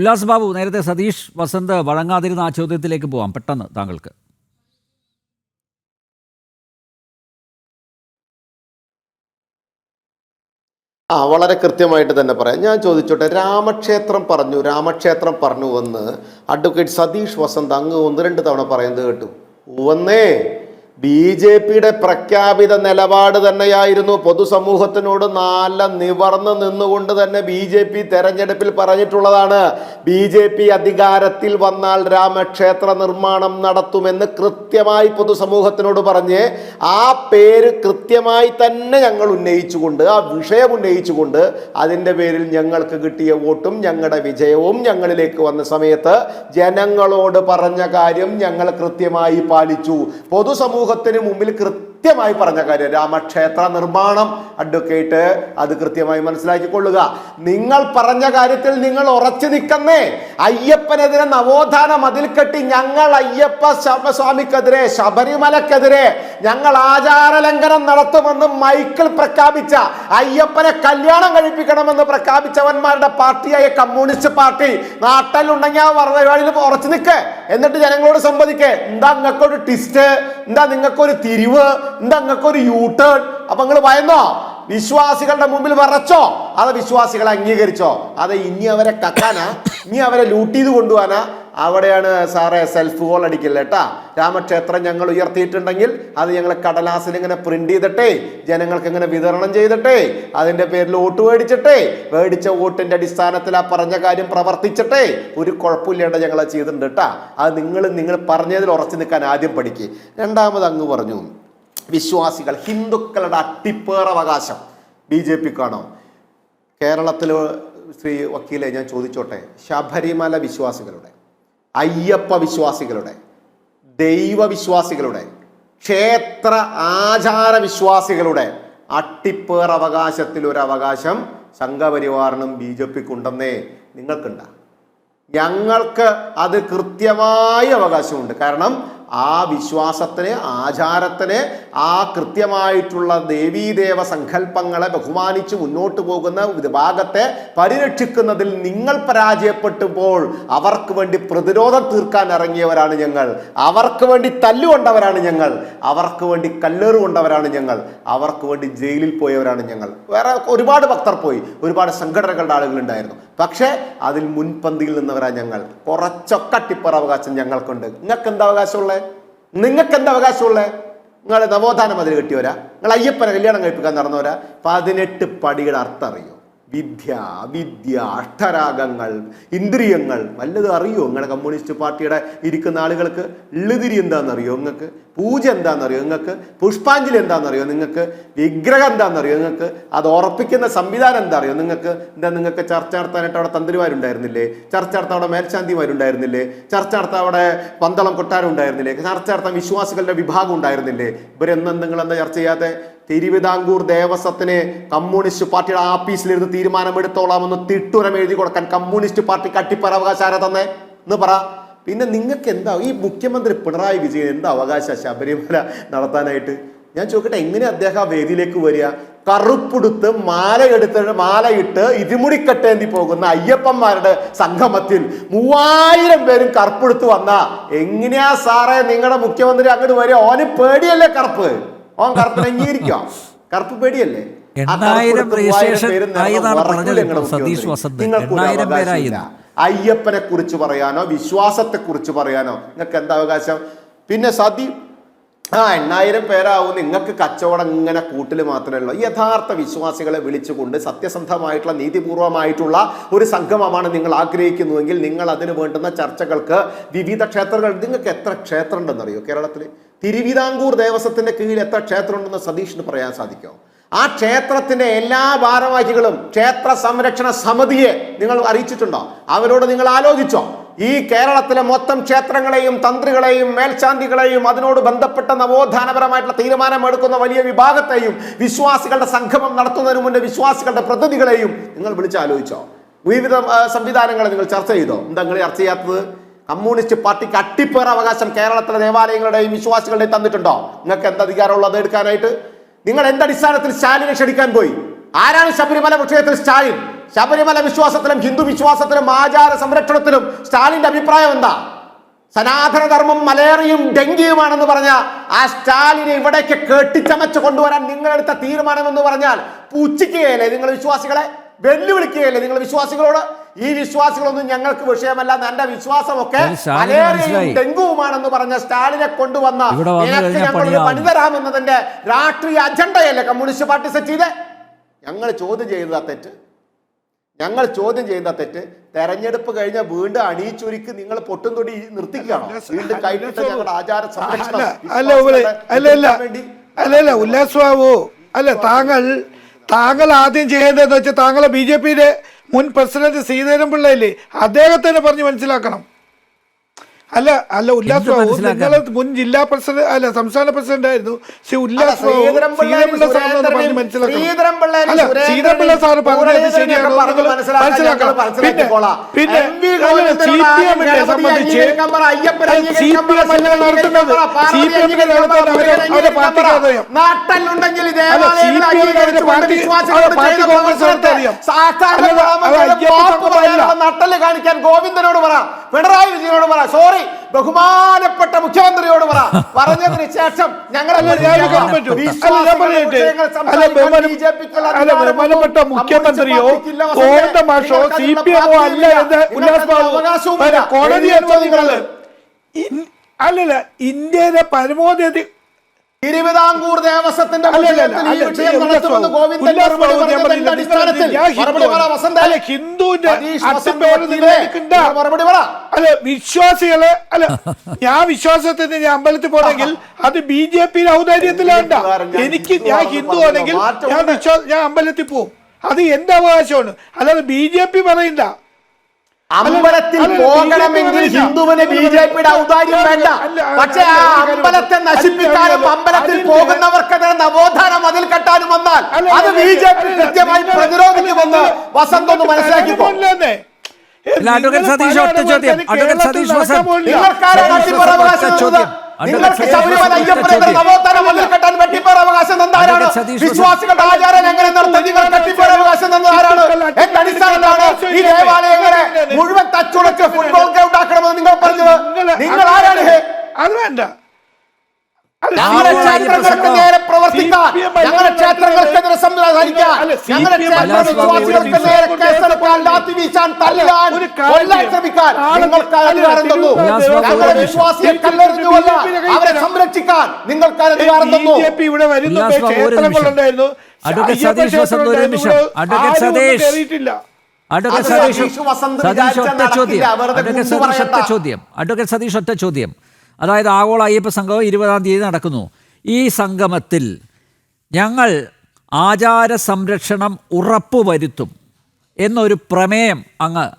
ഉല്ലാസ് ബാബു നേരത്തെ സതീഷ് വസന്ത് വഴങ്ങാതിരുന്ന ആ ചോദ്യത്തിലേക്ക് പോവാം പെട്ടെന്ന് താങ്കൾക്ക്. ആ വളരെ കൃത്യമായിട്ട് തന്നെ പറയാം. ഞാൻ ചോദിച്ചോട്ടെ രാമക്ഷേത്രം പറഞ്ഞു രാമക്ഷേത്രം പറഞ്ഞു എന്ന് അഡ്വക്കേറ്റ് സതീഷ് വസന്ത് അങ്ങ് ഒന്ന് രണ്ട് തവണ പറയുന്നത് കേട്ടു. ഉവന്നേ ബി ജെ പിയുടെ പ്രഖ്യാപിത നിലപാട് തന്നെയായിരുന്നു. പൊതുസമൂഹത്തിനോട് നല്ല നിവർന്ന് നിന്നുകൊണ്ട് തന്നെ ബി ജെ പി തെരഞ്ഞെടുപ്പിൽ പറഞ്ഞിട്ടുള്ളതാണ്. ബി ജെ പി അധികാരത്തിൽ വന്നാൽ രാമക്ഷേത്ര നിർമ്മാണം നടത്തുമെന്ന് കൃത്യമായി പൊതുസമൂഹത്തിനോട് പറഞ്ഞ് ആ പേര് കൃത്യമായി തന്നെ ഞങ്ങൾ ഉന്നയിച്ചുകൊണ്ട് ആ വിഷയം ഉന്നയിച്ചുകൊണ്ട് അതിന്റെ പേരിൽ ഞങ്ങൾക്ക് കിട്ടിയ വോട്ടും ഞങ്ങളുടെ വിജയവും ഞങ്ങളിലേക്ക് വന്ന സമയത്ത് ജനങ്ങളോട് പറഞ്ഞ കാര്യം ഞങ്ങൾ കൃത്യമായി പാലിച്ചു. പൊതുസമൂഹത്തിന് മുമ്പിൽ കൃത്യമായി പറഞ്ഞ കാര്യം രാമക്ഷേത്ര നിർമ്മാണം അഡ്വക്കേറ്റ് അത് കൃത്യമായി മനസ്സിലാക്കി കൊള്ളുക നിങ്ങൾ പറഞ്ഞ കാര്യത്തിൽ നിങ്ങൾ ഉറച്ചു നിൽക്കുന്നേ. അയ്യപ്പനെതിരെ നവോത്ഥാന മതിൽ കെട്ടി ഞങ്ങൾ അയ്യപ്പ സ്വാമിക്കെതിരെ ശബരിമലക്കെതിരെ ഞങ്ങൾ ആചാര ലംഘനം നടത്തുമെന്ന് മൈക്കിൾ പ്രഖ്യാപിച്ച അയ്യപ്പനെ കല്യാണം കഴിപ്പിക്കണമെന്ന് പ്രഖ്യാപിച്ചവന്മാരുടെ പാർട്ടിയായ കമ്മ്യൂണിസ്റ്റ് പാർട്ടി നാട്ടിലുണ്ടെങ്കിൽ ആ പരിപാടിയിൽ ഉറച്ചു നിൽക്ക്. എന്നിട്ട് ജനങ്ങളോട് സംവദിക്കേ. എന്താ നിങ്ങൾക്കൊരു ട്വിസ്റ്റ് എന്താ നിങ്ങൾക്കൊരു തിരിവ്? എന്താ നിങ്ങൾക്കൊരു യൂ ടേൺ അപ്പൊ നിങ്ങൾ ഭയന്നോ വിശ്വാസികളുടെ മുമ്പിൽ വറച്ചോ? അത് വിശ്വാസികളെ അംഗീകരിച്ചോ? അത് ഇനി അവരെ കക്കാനാ. ഇനി അവരെ ലൂട്ട് ചെയ്ത് കൊണ്ടുപോകാനാ. അവിടെയാണ് സാറേ സെൽഫ് ഗോൾ അടിക്കില്ല കേട്ടാ. രാമക്ഷേത്രം ഞങ്ങൾ ഉയർത്തിയിട്ടുണ്ടെങ്കിൽ അത് ഞങ്ങൾ കടലാസിൽ ഇങ്ങനെ പ്രിന്റ് ചെയ്തിട്ടേ ജനങ്ങൾക്ക് ഇങ്ങനെ വിതരണം ചെയ്തിട്ടേ അതിന്റെ പേരിൽ വോട്ട് മേടിച്ചിട്ടേ മേടിച്ച വോട്ടിന്റെ അടിസ്ഥാനത്തിൽ ആ പറഞ്ഞ കാര്യം പ്രവർത്തിച്ചിട്ടേ ഒരു കുഴപ്പമില്ലാണ്ട് ഞങ്ങൾ ചെയ്തിട്ടുണ്ട് കേട്ടാ. അത് നിങ്ങൾ നിങ്ങൾ പറഞ്ഞതിൽ ഉറച്ചു നിൽക്കാൻ ആദ്യം പഠിക്കുക രണ്ടാമത് അങ്ങ് പറഞ്ഞു. വിശ്വാസികൾ ഹിന്ദുക്കളുടെ അട്ടിപ്പേറവകാശം ബി ജെ പിക്കാണോ? കേരളത്തിൽ ശ്രീ വക്കീലെ ഞാൻ ചോദിച്ചോട്ടെ ശബരിമല വിശ്വാസികളുടെ അയ്യപ്പ വിശ്വാസികളുടെ ദൈവവിശ്വാസികളുടെ ക്ഷേത്ര ആചാര വിശ്വാസികളുടെ അട്ടിപ്പേർ അവകാശത്തിൽ ഒരു സംഘപരിവാറിനും ബി ജെ പിക്കുണ്ടെന്നേ നിങ്ങൾക്കുണ്ട. ഞങ്ങൾക്ക് അത് കൃത്യമായ അവകാശമുണ്ട്. കാരണം ആ വിശ്വാസത്തിന് ആചാരത്തിന് ആ കൃത്യമായിട്ടുള്ള ദേവീദേവ സങ്കല്പങ്ങളെ ബഹുമാനിച്ച് മുന്നോട്ട് പോകുന്ന വിഭാഗത്തെ പരിരക്ഷിക്കുന്നതിൽ നിങ്ങൾ പരാജയപ്പെട്ടുമ്പോൾ അവർക്ക് വേണ്ടി പ്രതിരോധം തീർക്കാൻ ഇറങ്ങിയവരാണ് ഞങ്ങൾ. അവർക്ക് വേണ്ടി തല്ലുകൊണ്ടവരാണ് ഞങ്ങൾ. അവർക്ക് വേണ്ടി കല്ലേറ് കൊണ്ടവരാണ് ഞങ്ങൾ. അവർക്ക് വേണ്ടി ജയിലിൽ പോയവരാണ് ഞങ്ങൾ. വേറെ ഒരുപാട് ഭക്തർ പോയി. ഒരുപാട് സംഘടനകളുടെ ആളുകളുണ്ടായിരുന്നു പക്ഷേ അതിൽ മുൻപന്തിയിൽ നിന്നവരാണ് ഞങ്ങൾ. കുറച്ചൊക്കെ അട്ടിപ്പറ അവകാശം ഞങ്ങൾക്കുണ്ട്. നിങ്ങൾക്ക് എന്താ അവകാശമുള്ളത് നിങ്ങൾക്ക് എന്താ അവകാശമുള്ളത് നിങ്ങൾ നവോത്ഥാന മതിൽ കിട്ടിയവരാ. നിങ്ങൾ അയ്യപ്പനെ കല്യാണം കഴിപ്പിക്കാൻ നടന്നവരാ. പതിനെട്ട് പടിയുടെ അർത്ഥം അറിയോ? വിദ്യ വിദ്യ അഷ്ടരാഗങ്ങൾ ഇന്ദ്രിയങ്ങൾ. വല്ലതും അറിയോ നിങ്ങളുടെ കമ്മ്യൂണിസ്റ്റ് പാർട്ടിയുടെ ഇരിക്കുന്ന ആളുകൾക്ക്? എള്ളുതിരി എന്താണെന്നറിയോ നിങ്ങൾക്ക്? പൂജ എന്താണെന്നറിയോ നിങ്ങൾക്ക്? പുഷ്പാഞ്ജലി എന്താണെന്നറിയോ നിങ്ങൾക്ക്? വിഗ്രഹം എന്താണെന്നറിയോ നിങ്ങൾക്ക്? അത് ഉറപ്പിക്കുന്ന സംവിധാനം എന്താ അറിയോ നിങ്ങൾക്ക്? എന്താ നിങ്ങൾക്ക് ചർച്ച നടത്താനായിട്ട് അവിടെ തന്ത്രിമാരുണ്ടായിരുന്നില്ലേ? ചർച്ച നടത്താൻ അവിടെ മേൽശാന്തിമാരുണ്ടായിരുന്നില്ലേ? ചർച്ച നടത്താൻ അവിടെ പന്തളം കൊട്ടാരം ഉണ്ടായിരുന്നില്ലേ? ചർച്ച നടത്താൻ വിശ്വാസികളുടെ വിഭാഗം ഉണ്ടായിരുന്നില്ലേ? ഇവരെന്നും നിങ്ങൾ എന്താ ചർച്ച ചെയ്യാതെ തിരുവിതാംകൂർ ദേവസ്വത്തിന് കമ്മ്യൂണിസ്റ്റ് പാർട്ടിയുടെ ആഫീസിലിരുന്ന് തീരുമാനമെടുത്തോളാമെന്ന് തിട്ടുരം എഴുതി കൊടുക്കാൻ കമ്മ്യൂണിസ്റ്റ് പാർട്ടി കട്ടിപ്പറ അവകാശം തന്നെ എന്ന് പറ. പിന്നെ നിങ്ങൾക്ക് എന്താ ഈ മുഖ്യമന്ത്രി പിണറായി വിജയൻ എന്താ അവകാശ ശബരിമല നടത്താനായിട്ട്? ഞാൻ ചോദിക്കട്ടെ എങ്ങനെ അദ്ദേഹം ആ വേദിയിലേക്ക് വരിക? കറുപ്പെടുത്ത് മാലയെടുത്ത് മാലയിട്ട് ഇരുമുടിക്കട്ടേന്തി പോകുന്ന അയ്യപ്പന്മാരുടെ സംഗമത്തിൽ മൂവായിരം പേരും കറുപ്പെടുത്ത് വന്ന. എങ്ങനെയാ സാറേ നിങ്ങളുടെ മുഖ്യമന്ത്രി അങ്ങോട്ട് വരിക? ഓന് പേടിയല്ലേ കറുപ്പ്? ഓൻ കറുപ്പ് അംഗീകരിക്കാം കറുപ്പ് പേടിയല്ലേ? എണ്ണായിരം സതീഷ് വസന്ത്. എണ്ണായിരം. അയ്യപ്പനെ കുറിച്ച് പറയാനോ വിശ്വാസത്തെ കുറിച്ച് പറയാനോ നിങ്ങൾക്ക് എന്താ അവകാശം? പിന്നെ സതി ആ എണ്ണായിരം പേരാവും. നിങ്ങൾക്ക് കച്ചവടം ഇങ്ങനെ കൂട്ടിൽ മാത്രമേ ഉള്ളൂ. യഥാർത്ഥ വിശ്വാസികളെ വിളിച്ചുകൊണ്ട് സത്യസന്ധമായിട്ടുള്ള നീതിപൂർവമായിട്ടുള്ള ഒരു സംഗമമാണ് നിങ്ങൾ ആഗ്രഹിക്കുന്നുവെങ്കിൽ നിങ്ങൾ അതിന് വേണ്ടുന്ന ചർച്ചകൾക്ക് വിവിധ ക്ഷേത്രങ്ങൾ നിങ്ങൾക്ക് എത്ര ക്ഷേത്രം ഉണ്ടെന്നറിയോ കേരളത്തിൽ തിരുവിതാംകൂർ ദേവസ്വത്തിന്റെ കീഴിൽ എത്ര ക്ഷേത്രമുണ്ടെന്ന് സതീഷിന് പറയാൻ സാധിക്കുമോ ആ ക്ഷേത്രത്തിന്റെ എല്ലാ ഭാരവാഹികളും ക്ഷേത്ര സംരക്ഷണ സമിതിയെ നിങ്ങൾ അറിയിച്ചിട്ടുണ്ടോ? അവരോട് നിങ്ങൾ ആലോചിച്ചോ? ഈ കേരളത്തിലെ മൊത്തം ക്ഷേത്രങ്ങളെയും തന്ത്രികളെയും മേൽശാന്തികളെയും അതിനോട് ബന്ധപ്പെട്ട നവോത്ഥാനപരമായിട്ടുള്ള തീരുമാനമെടുക്കുന്ന വലിയ വിഭാഗത്തെയും വിശ്വാസികളുടെ സംഗമം നടത്തുന്നതിന് മുന്നേ വിശ്വാസികളുടെ പ്രതിനിധികളെയും നിങ്ങൾ വിളിച്ചാലോചിച്ചോ? വിവിധ സംവിധാനങ്ങളെ നിങ്ങൾ ചർച്ച ചെയ്തോ? എന്താ നിങ്ങൾ ചർച്ച ചെയ്യാത്തത്? കമ്മ്യൂണിസ്റ്റ് പാർട്ടിക്ക് അട്ടിപ്പേർ അവകാശം കേരളത്തിലെ ദേവാലയങ്ങളുടെയും വിശ്വാസികളുടെയും തന്നിട്ടുണ്ടോ? നിങ്ങൾക്ക് എന്ത് അധികാരമുള്ളത് എടുക്കാനായിട്ട്? നിങ്ങൾ എന്തടിസ്ഥാനത്തിൽ സ്റ്റാലിനെ ക്ഷണിക്കാൻ പോയി? ആരാണ് ശബരിമല വിഷയത്തിൽ സ്റ്റാലിൻ? ശബരിമല വിശ്വാസത്തിലും ഹിന്ദു വിശ്വാസത്തിലും ആചാര സംരക്ഷണത്തിലും സ്റ്റാലിന്റെ അഭിപ്രായം എന്താ? സനാതനധർമ്മം മലേറിയയും ഡെങ്കിയുമാണെന്ന് പറഞ്ഞ ആ സ്റ്റാലിനെ ഇവിടേക്ക് കെട്ടിച്ചമച്ച് കൊണ്ടുവരാൻ നിങ്ങളെടുത്ത തീരുമാനം എന്ന് പറഞ്ഞാൽ പുച്ഛിക്കുകയല്ലേ നിങ്ങൾ വിശ്വാസികളെ? വെല്ലുവിളിക്കുകയല്ലേ നിങ്ങൾ വിശ്വാസികളോട്? ഈ വിശ്വാസികളൊന്നും ഞങ്ങൾക്ക് വിഷയമല്ല എന്റെ വിശ്വാസമൊക്കെ മലേറിയയും. ഡെങ്കുവുമാണെന്ന് പറഞ്ഞ സ്റ്റാലിനെ കൊണ്ടുവന്ന നിനക്ക്. പണി തരാമെന്നതിന്റെ രാഷ്ട്രീയ അജണ്ടയല്ലേ കമ്മ്യൂണിസ്റ്റ് പാർട്ടി സെറ്റ് ചെയ്തേ ഞങ്ങൾ ചോദ്യം ചെയ്തതാ തെറ്റ് ഞങ്ങൾ ചോദ്യം ചെയ്യുന്ന തെറ്റ് തെരഞ്ഞെടുപ്പ് കഴിഞ്ഞ വീണ്ടും അണിയിച്ചൊരുക്കി നിങ്ങൾ പൊട്ടും തൊടി നിർത്തിക്കുകയാണ് വീണ്ടും കൈവിട്ട ഞങ്ങളുടെ ആചാര സംരക്ഷണം അല്ല അല്ല താങ്കൾ താങ്കൾ ആദ്യം ചെയ്യേണ്ടതെന്ന് വെച്ചാൽ താങ്കളെ ബി ജെ പിയുടെ മുൻ പ്രസിഡന്റ് സീതാരാം പിള്ളയില്ലേ? അദ്ദേഹത്തിനെ പറഞ്ഞ് മനസ്സിലാക്കണം. അല്ല അല്ല ഉല്ലാസ് ബാബു നിങ്ങൾ മുൻ ജില്ലാ പ്രസിഡന്റ് അല്ല സംസ്ഥാന പ്രസിഡന്റ് ആയിരുന്നു ശ്രീ ഉല്ലാസ് ബാബു ശ്രീധരൻ പിള്ളയും ശ്രീധരൻ പിള്ള സാറിനൊന്ന് പറഞ്ഞ് സുരേന്ദ്രനെയും മനസ്സിലാക്കണം. ശ്രീധരൻ പിള്ളയും അല്ല ശ്രീധരൻ പിള്ള സാറ് പറഞ്ഞത് ശരിയാണോ? നിങ്ങൾ മനസ്സിലാക്കണം. പിന്നെ. പിന്നെ സി പി എമ്മിനെ സംബന്ധിച്ച് സി പി എം നടത്തുന്നത് സി പി എമ്മിനെ അവരെ. പാർട്ടിക്ക് അറിയാം. പാർട്ടി- കോൺഗ്രസ് അറിയാം. നട്ടൽ കാണിക്കാൻ ഗോവിന്ദനോട് പറ. പിണറായി വിജയനോട് പറ സോറി ബഹുമാനപ്പെട്ട മുഖ്യമന്ത്രിയോട് പറ. പറഞ്ഞതിന് ശേഷം അല്ല. അല്ല. അല്ല, അല്ല, ബഹുമാനപ്പെട്ട മുഖ്യമന്ത്രിയോ കോണ്ട മാഷോ സി പി എമ്മോ അല്ല എന്ന് ഉല്ലാസ് ബാബു അല്ല, കോടതി അനുവദിക്കുന്നത് അല്ലല്ല ഇന്ത്യയിലെ പരമോന്നതി തിരുവിതാംകൂർ ദേവസ്വത്തിന്റെ ഹിന്ദുവിന്റെ അല്ല വിശ്വാസികളെ അല്ല ഞാൻ വിശ്വാസത്തിന് ഞാൻ അമ്പലത്തിൽ പോണെങ്കിൽ അത് ബി ജെ പി ഔദാര്യത്തിലാണ്ട. എനിക്ക് ഞാൻ ഹിന്ദു ആണെങ്കിൽ ഞാൻ വിശ്വാസ ഞാൻ അമ്പലത്തിൽ പോകും അത് എന്റെ അവകാശമാണ്. അല്ലാതെ ബി ജെ പി പറയണ്ട അമ്പലത്തിൽ പോകണമെങ്കിൽ. ഹിന്ദുവിന് ബി ജെ പിയുടെ ഔദാര്യം വേണ്ട പക്ഷെ ആ അമ്പലത്തെ നശിപ്പിക്കാനും അമ്പലത്തിൽ പോകുന്നവർക്കെതിരെ നവോത്ഥാനം അതിൽ കെട്ടാനും വന്നാൽ അത് ബി ജെ പി കൃത്യമായി പ്രതിരോധിക്കുമെന്ന് വസന്ത് ഒന്ന് മനസ്സിലാക്കി മനസ്സിലാക്കിക്കോ സതീഷ് ഒറ്റ ചോദ്യം. നിങ്ങൾക്കാരാണ് അവകാശം. നിങ്ങൾക്ക് ശബരിമല അയ്യപ്പനെതിരെ നവോത്ഥാനം മതിൽ കെട്ടാൻ വെട്ടിപ്പേർ അവകാശം വസന്ത്. വിശ്വാസികളുടെ ആചാരം എങ്ങനെ നടത്തി നിങ്ങൾ കെട്ടിപ്പേർ അവകാശം തന്നതാരാണ് എന്റെ അടിസ്ഥാനത്താണ് ഈ ദേവാലയങ്ങളെ മുഴുവൻ തച്ചുടച്ച് ഫുട്ബോൾ ഗ്രൗണ്ട് ആക്കണമെന്ന് നിങ്ങൾ പറഞ്ഞത്. നിങ്ങൾ ആരാണ്? ഹേ? അത് വേണ്ട. ഞങ്ങളുടെ ക്ഷേത്രങ്ങൾക്ക് നേരെ പ്രവർത്തിക്കാൻ. ഞങ്ങളുടെ ക്ഷേത്രങ്ങൾക്കെതിരെ സംസാരിക്കാൻ ഞങ്ങളുടെ CPM ക്ഷേത്ര അല്ല, വിശ്വാസികൾക്ക് നേരെ കേസെടുക്കാൻ ലാത്തി വീശാൻ തല്ലാൻ ഒരു കാര്യം കൊല്ലാൻ ശ്രമിക്കാൻ. നാളെ നിങ്ങൾക്ക് അധികാരം തന്നു? ഞങ്ങളുടെ ഒരു വിശ്വാസിയെ കല്ലെറിഞ്ഞുവല്ല അവരെ സംരക്ഷിക്കാൻ നിങ്ങൾക്ക് അധികാരം തന്നു? ഇവിടെ വരുന്ന ക്ഷേത്രങ്ങളുണ്ടായിരുന്നു അഡ്വക്കേറ്റ് സതീഷ് സതീഷ്. അഡ്വക്കേറ്റ് സതീഷ് സതീഷ് ഒറ്റ ചോദ്യം. അഡ്വക്കേറ്റ് സതീഷ് ഒറ്റ ചോദ്യം. അഡ്വക്കേറ്റ് സതീഷ് ഒറ്റ ചോദ്യം. അതായത് ആഗോള അയ്യപ്പ സംഗമം ഇരുപതാം തീയതി നടക്കുന്നു. ഈ സംഗമത്തിൽ ഞങ്ങൾ ആചാര സംരക്ഷണം ഉറപ്പുവരുത്തും എന്നൊരു പ്രമേയം അങ്ങ്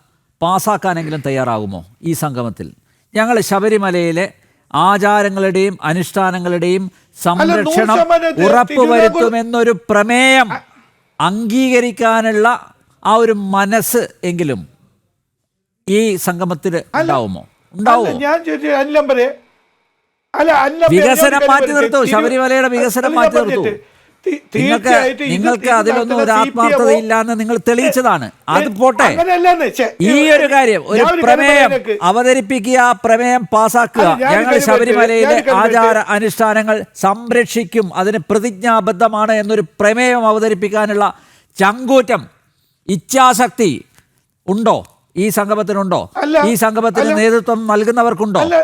പാസാക്കാനെങ്കിലും തയ്യാറാകുമോ ഈ സംഗമത്തിൽ? ഞങ്ങൾ ശബരിമലയിലെ ആചാരങ്ങളുടെയും അനുഷ്ഠാനങ്ങളുടെയും സംരക്ഷണം ഉറപ്പുവരുത്തുമെന്നൊരു പ്രമേയം അംഗീകരിക്കാനുള്ള ആ ഒരു മനസ്സ് എങ്കിലും ഈ സംഗമത്തിൽ ഉണ്ടാവുമോ? ഉണ്ടാവുമോ? ഞാൻ അല്ലമ്പരെ അല്ല വികസനം മാറ്റി നിർത്തൂ. ശബരിമലയുടെ വികസനം മാറ്റി നിർത്തു. നിങ്ങൾക്ക് നിങ്ങൾക്ക് അതിലൊന്നും ഒരു ആത്മാർത്ഥത ഇല്ലാന്ന് നിങ്ങൾ തെളിയിച്ചതാണ്. അത് പോട്ടെ. ഈ ഒരു കാര്യം ഒരു പ്രമേയം അവതരിപ്പിക്കുക പ്രമേയം പാസാക്കുക ഞങ്ങൾ ശബരിമലയിലെ ആചാര അനുഷ്ഠാനങ്ങൾ സംരക്ഷിക്കും. അതിന് പ്രതിജ്ഞാബദ്ധമാണ് എന്നൊരു പ്രമേയം അവതരിപ്പിക്കാനുള്ള ചങ്കൂറ്റം ഇച്ഛാശക്തി ഉണ്ടോ? ഈ സംഗമത്തിനുണ്ടോ? ഈ സംഗമത്തിന്. നേതൃത്വം നൽകുന്നവർക്കുണ്ടോ? അല്ല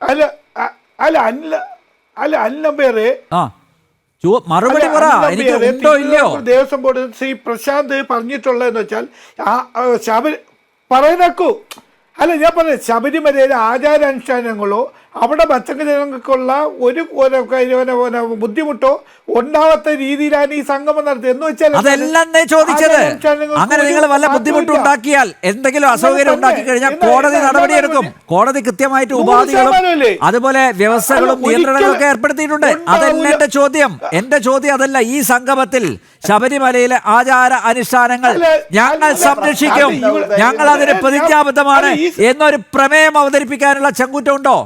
അല്ല അല്ല അല്ല അല്ലമ്പേറെ ആ മറുപടി പറ. എനിക്ക് ഉണ്ടോ ഇല്ലയോ? ദേവസ്വം ബോർഡ് ശ്രീ പ്രശാന്ത് പറഞ്ഞിട്ടുള്ളതെന്ന് വെച്ചാൽ ശബരി പറയുന്നേക്കൂ. അല്ല ഞാൻ പറഞ്ഞു ശബരിമലയിലെ ആചാരാനുഷ്ഠാനങ്ങളോ അവിടെ ഭക്തജനങ്ങൾക്കുള്ള ജനങ്ങൾക്കുള്ള ഒരു ബുദ്ധിമുട്ടോ ഉണ്ടാവാത്ത രീതിയിലാണ് ഈ സംഗമം നടത്തിയത്. എന്ന് വെച്ചാൽ അതെല്ലാം ചോദിച്ചത് അങ്ങനെ നിങ്ങൾ വല്ല ബുദ്ധിമുട്ടുണ്ടാക്കിയാൽ ഉണ്ടാക്കിയാൽ എന്തെങ്കിലും അസൗകര്യം ഉണ്ടാക്കി കഴിഞ്ഞാൽ കോടതി നടപടിയെടുക്കും കോടതി കൃത്യമായിട്ട് ഉപാധികളും അതുപോലെ വ്യവസ്ഥകളും നിയന്ത്രണങ്ങളും നിയന്ത്രണങ്ങളൊക്കെ ഒരിക്കലും ഏർപ്പെടുത്തിയിട്ടുണ്ട് അതല്ല എന്റെ ചോദ്യം. എന്റെ ചോദ്യം അതല്ല. ഈ സംഗമത്തിൽ ശബരിമലയിലെ ആചാര അനുഷ്ഠാനങ്ങൾ ഞങ്ങൾ അല്ല, സംരക്ഷിക്കും. ഞങ്ങൾ അതിന് പ്രതിജ്ഞാബദ്ധമാണ് എന്നൊരു പ്രമേയം അവതരിപ്പിക്കാനുള്ള ചങ്കൂറ്റം ഉണ്ടോ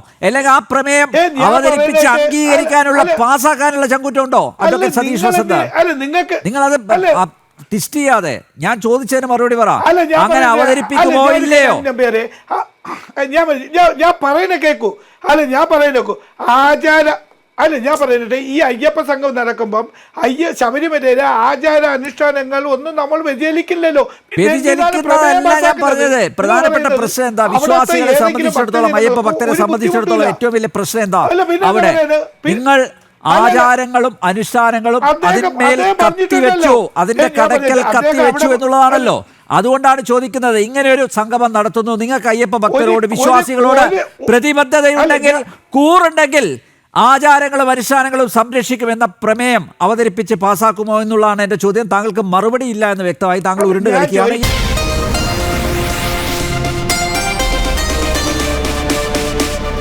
ആ പ്രമേയം അവതരിപ്പിച്ച് അംഗീകരിക്കാനുള്ള പാസ്സാക്കാനുള്ള ചങ്കുറ്റം ഉണ്ടോ അല്ല, അഡ്വക്കേറ്റ് സതീഷ് വസന്ത് അല്ല, ആ ടിസ്റ്റ് ചെയ്യാതെ ഞാൻ ചോദിച്ചതിന് മറുപടി പറ. അങ്ങനെ അവതരിപ്പിക്കുമോ ഇല്ലയോ? ഞാൻ- ഞാൻ പറയുന്ന കേക്കൂ. അല്ല ഞാൻ പറയുന്ന കേക്കൂ. ആചാര അല്ല ഞാൻ പറയുന്നുണ്ട് ഈ അയ്യപ്പ സംഘം നടക്കുമ്പം അയ്യ ശബരിമലയിലെ ആചാര അനുഷ്ഠാനങ്ങൾ ഒന്നും നമ്മൾ വ്യതിചലിക്കില്ലല്ലോ. പറഞ്ഞത് പ്രധാനപ്പെട്ട പ്രശ്നം എന്താ? വിശ്വാസികളെ സംബന്ധിച്ചിടത്തോളം അയ്യപ്പ ഭക്തരെ സംബന്ധിച്ചിടത്തോളം ഏറ്റവും വലിയ പ്രശ്നം എന്താ? അവിടെ നിങ്ങൾ ആചാരങ്ങളും അനുഷ്ഠാനങ്ങളും അതിന്മേൽ കത്തി വെച്ചു അതിന്റെ കടക്കൽ കത്തി വെച്ചു എന്നുള്ളതാണല്ലോ. അതുകൊണ്ടാണ് ചോദിക്കുന്നത് ഇങ്ങനെ ഒരു സംഗമം നടത്തുന്നു. നിങ്ങൾക്ക് അയ്യപ്പ ഭക്തരോട് വിശ്വാസികളോട് പ്രതിബദ്ധതയുണ്ടെങ്കിൽ കൂറുണ്ടെങ്കിൽ ആചാരങ്ങളും അനുഷ്ഠാനങ്ങളും സംരക്ഷിക്കുമെന്ന പ്രമേയം അവതരിപ്പിച്ച് പാസാക്കുമോ എന്നുള്ളതാണ് എന്റെ ചോദ്യം. താങ്കൾക്ക് മറുപടി ഇല്ല എന്ന് വ്യക്തമായി താങ്കൾ ഉരുണ്ട് കളിക്കുകയാണെങ്കിൽ